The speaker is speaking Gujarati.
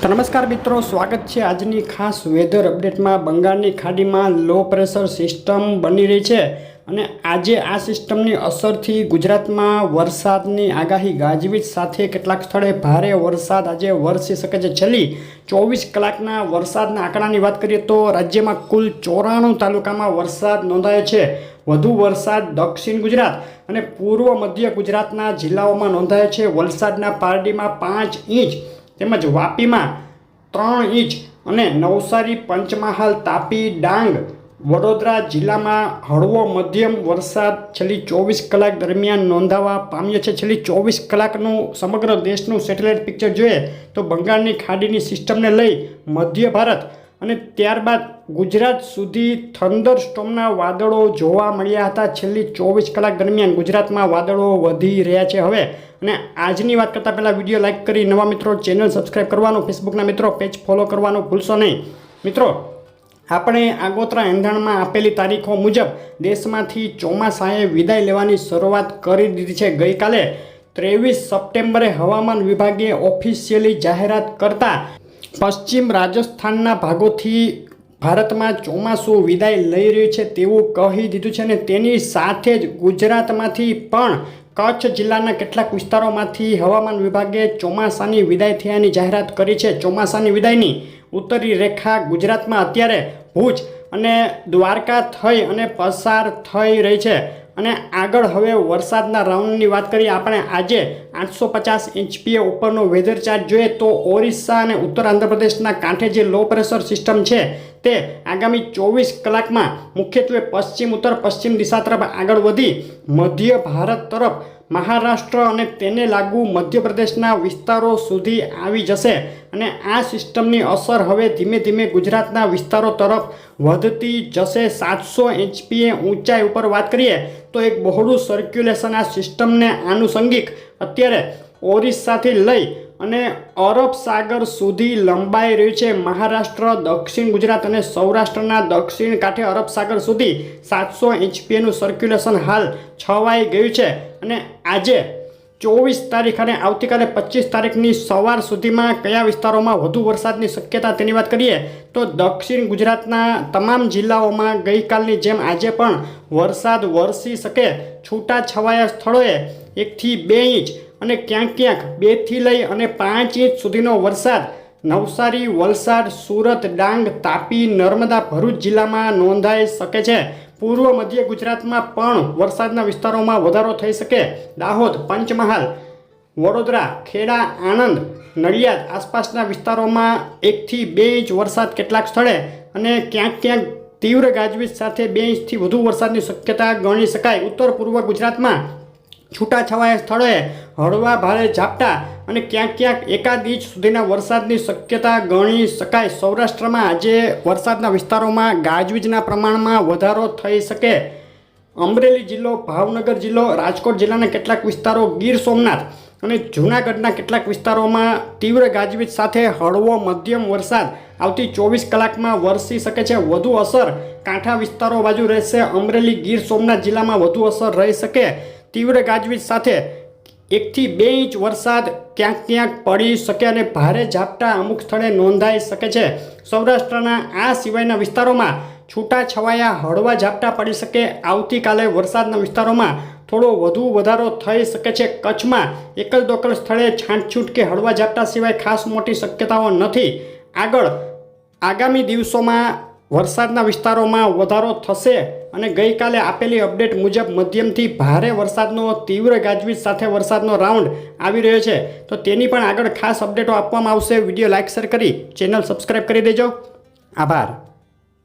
નમસ્કાર મિત્રો, સ્વાગત છે આજની ખાસ વેધર અપડેટમાં બંગાળની ખાડીમાં લો પ્રેશર સિસ્ટમ બની રહી છે અને આજે આ સિસ્ટમની અસરથી ગુજરાતમાં વરસાદની આગાહી ગાજવીજ સાથે કેટલાક સ્થળે ભારે વરસાદ આજે વરસી શકે છે. છેલ્લી ચોવીસ કલાકના વરસાદના આંકડાની વાત કરીએ તો રાજ્યમાં કુલ ચોરાણું તાલુકામાં વરસાદ નોંધાયો છે. વધુ વરસાદ દક્ષિણ ગુજરાત અને પૂર્વ મધ્ય ગુજરાતના જિલ્લાઓમાં નોંધાયો છે. વલસાડના પારડીમાં પાંચ ઇંચ તેમજ વાપીમાં ત્રણ ઇંચ અને નવસારી પંચમહાલ તાપી ડાંગ વડોદરા જિલ્લામાં હળવો મધ્યમ વરસાદ છેલ્લી ચોવીસ કલાક દરમિયાન નોંધાવા પામ્યો છે. છેલ્લી ચોવીસ કલાકનું સમગ્ર દેશનું સેટેલાઇટ પિક્ચર જોઈએ તો બંગાળની ખાડીની સિસ્ટમને લઈ મધ્ય ભારત અને ત્યારબાદ ગુજરાત સુધી થંડર સ્ટોમના વાદળો જોવા મળ્યા હતા. છેલ્લી ચોવીસ કલાક દરમિયાન ગુજરાતમાં વાદળો વધી રહ્યા છે હવે. અને આજની વાત કરતાં પહેલાં વીડિયો લાઇક કરી નવા મિત્રો ચેનલ સબસ્ક્રાઈબ કરવાનું, ફેસબુકના મિત્રો પેજ ફોલો કરવાનું ભૂલશો નહીં. મિત્રો, આપણે આગોતરા એંધાણમાં આપેલી તારીખો મુજબ દેશમાંથી ચોમાસાએ વિદાય લેવાની શરૂઆત કરી દીધી છે. ગઈકાલે ત્રેવીસ સપ્ટેમ્બરે હવામાન વિભાગે ઓફિશિયલી જાહેરાત કરતા પશ્ચિમ રાજસ્થાનના ભાગોથી ભારતમાં ચોમાસું વિદાય લઈ રહ્યું છે તેવું કહી દીધું છે અને તેની સાથે જ ગુજરાતમાંથી પણ કચ્છ જિલ્લાના કેટલાક વિસ્તારોમાંથી હવામાન વિભાગે ચોમાસાની વિદાય થયાની જાહેરાત કરી છે. ચોમાસાની વિદાયની ઉત્તરી રેખા ગુજરાતમાં અત્યારે ભુજ અને દ્વારકા થઈ અને પસાર થઈ રહી છે. અને આગળ હવે વરસાદના રાઉન્ડની વાત કરીએ, આપણે આજે આઠસો પચાસ એચપીએ ઉપરનો વેધર ચાર્ટ જોઈએ તો ઓરિસ્સા અને ઉત્તર આંધ્રપ્રદેશના કાંઠે જે લો પ્રેશર સિસ્ટમ છે, તે આગામી ચોવીસ કલાકમાં મુખ્યત્વે પશ્ચિમ ઉત્તર પશ્ચિમ દિશા તરફ આગળ વધી. મધ્ય ભારત તરફ મહારાષ્ટ્ર અને તેને લાગુ મધ્યપ્રદેશના વિસ્તારો સુધી આવી જશે અને આ સિસ્ટમની અસર હવે ધીમે ધીમે ગુજરાતના વિસ્તારો તરફ વધતી જશે. સાતસો એચપીએ ઊંચાઈ ઉપર વાત કરીએ તો એક બહોળું સર્ક્યુલેશન આ સિસ્ટમને આનુષંગિક અત્યારે ઓરિસ્સાથી લઈ અને અરબ સાગર સુધી લંબાઈ રહ્યું છે મહારાષ્ટ્ર, દક્ષિણ ગુજરાત અને સૌરાષ્ટ્રના દક્ષિણ કાંઠે અરબ સાગર સુધી સાતસો એચપીએનું સર્ક્યુલેશન હાલ છવાઈ ગયું છે. અને આજે ચોવીસ તારીખ અને આવતીકાલે પચીસ તારીખની સવાર સુધીમાં કયા વિસ્તારોમાં વધુ વરસાદની શક્યતા તેની વાત કરીએ તો દક્ષિણ ગુજરાતના તમામ જિલ્લાઓમાં ગઈકાલની જેમ આજે પણ વરસાદ વરસી શકે છૂટા છવાયા સ્થળોએ એકથી બે ઇંચ અને ક્યાંક ક્યાંક બેથી લઈ અને પાંચ ઇંચ સુધીનો વરસાદ. નવસારી, વલસાડ, સુરત, ડાંગ, તાપી, નર્મદા, ભરૂચ જિલ્લામાં નોંધાઈ શકે છે. પૂર્વ મધ્ય ગુજરાતમાં પણ વરસાદના વિસ્તારોમાં વધારો થઈ શકે. દાહોદ, પંચમહાલ, વડોદરા, ખેડા, આણંદ, નડિયાદ આસપાસના વિસ્તારોમાં એકથી બે ઇંચ વરસાદ કેટલાક સ્થળે અને ક્યાંક ક્યાંક તીવ્ર ગાજવીજ સાથે બે ઇંચથી વધુ વરસાદની શક્યતા ગણી શકાય. ઉત્તર પૂર્વ ગુજરાતમાં છૂટાછવાયા સ્થળોએ હળવા ભારે ઝાપટા અને ક્યાંક ક્યાંક એકાદ ઇંચ સુધીના વરસાદની શક્યતા ગણી શકાય. સૌરાષ્ટ્રમાં આજે વરસાદના વિસ્તારોમાં ગાજવીજના પ્રમાણમાં વધારો થઈ શકે. અમરેલી જિલ્લો, ભાવનગર જિલ્લો, રાજકોટ જિલ્લાના કેટલાક વિસ્તારો ગીર સોમનાથ અને જૂનાગઢના કેટલાક વિસ્તારોમાં તીવ્ર ગાજવીજ સાથે હળવો મધ્યમ વરસાદ આવતી ચોવીસ કલાકમાં વરસી શકે છે. વધુ અસર કાંઠા વિસ્તારો બાજુ રહેશે. અમરેલી, ગીર સોમનાથ જિલ્લામાં વધુ અસર રહી શકે. તીવ્ર ગાજવીજ સાથે એકથી બે ઇંચ વરસાદ ક્યાંક ક્યાંક પડી શકે અને ભારે ઝાપટા અમુક સ્થળે નોંધાઈ શકે છે. સૌરાષ્ટ્રના આ સિવાયના વિસ્તારોમાં છૂટા છવાયા હળવા ઝાપટા પડી શકે. આવતીકાલે વરસાદના વિસ્તારોમાં થોડો વધુ વધારો થઈ શકે છે. કચ્છમાં એકલ દોકલ સ્થળે છાંટછૂટ કે હળવા ઝાપટા સિવાય ખાસ મોટી શક્યતાઓ નથી. આગળ આગામી દિવસોમાં વરસાદના વિસ્તારોમાં વધારો થશે અને ગઈકાલે આપેલી અપડેટ મુજબ મધ્યમથી ભારે વરસાદનો તીવ્ર ગાજવીજ સાથે વરસાદનો રાઉન્ડ આવી રહ્યો છે. તો તેની પણ આગળ ખાસ અપડેટો આપવામાં આવશે. વીડિયો લાઇક શેર કરી ચેનલ સબસ્ક્રાઈબ કરી દેજો. આભાર.